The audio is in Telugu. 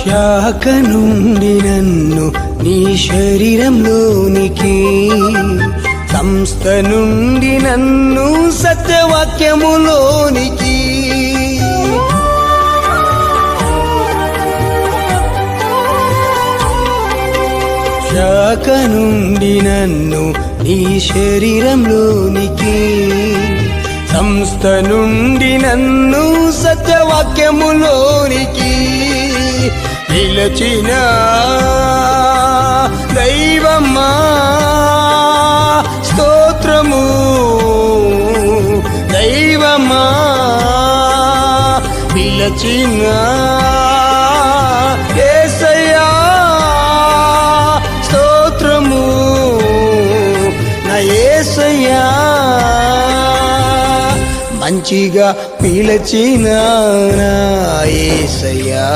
శాఖ నుండి నన్ను నీ శరీరంలోనికి సంస్థ నుండి నన్ను సత్యవాక్యములోనికి. శాఖ నుండి నన్ను నీ శరీరంలోనికి సంస్థ నుండి నన్ను సత్యవాక్యములోనికి. నిలచిన దైవమ్మా స్తోత్రము దైవమ్మా నిలచిన ఏసయ్యా స్తోత్రము నా ఏసయ్యా. మంచిగా పిలచిన ఏసయ్యా?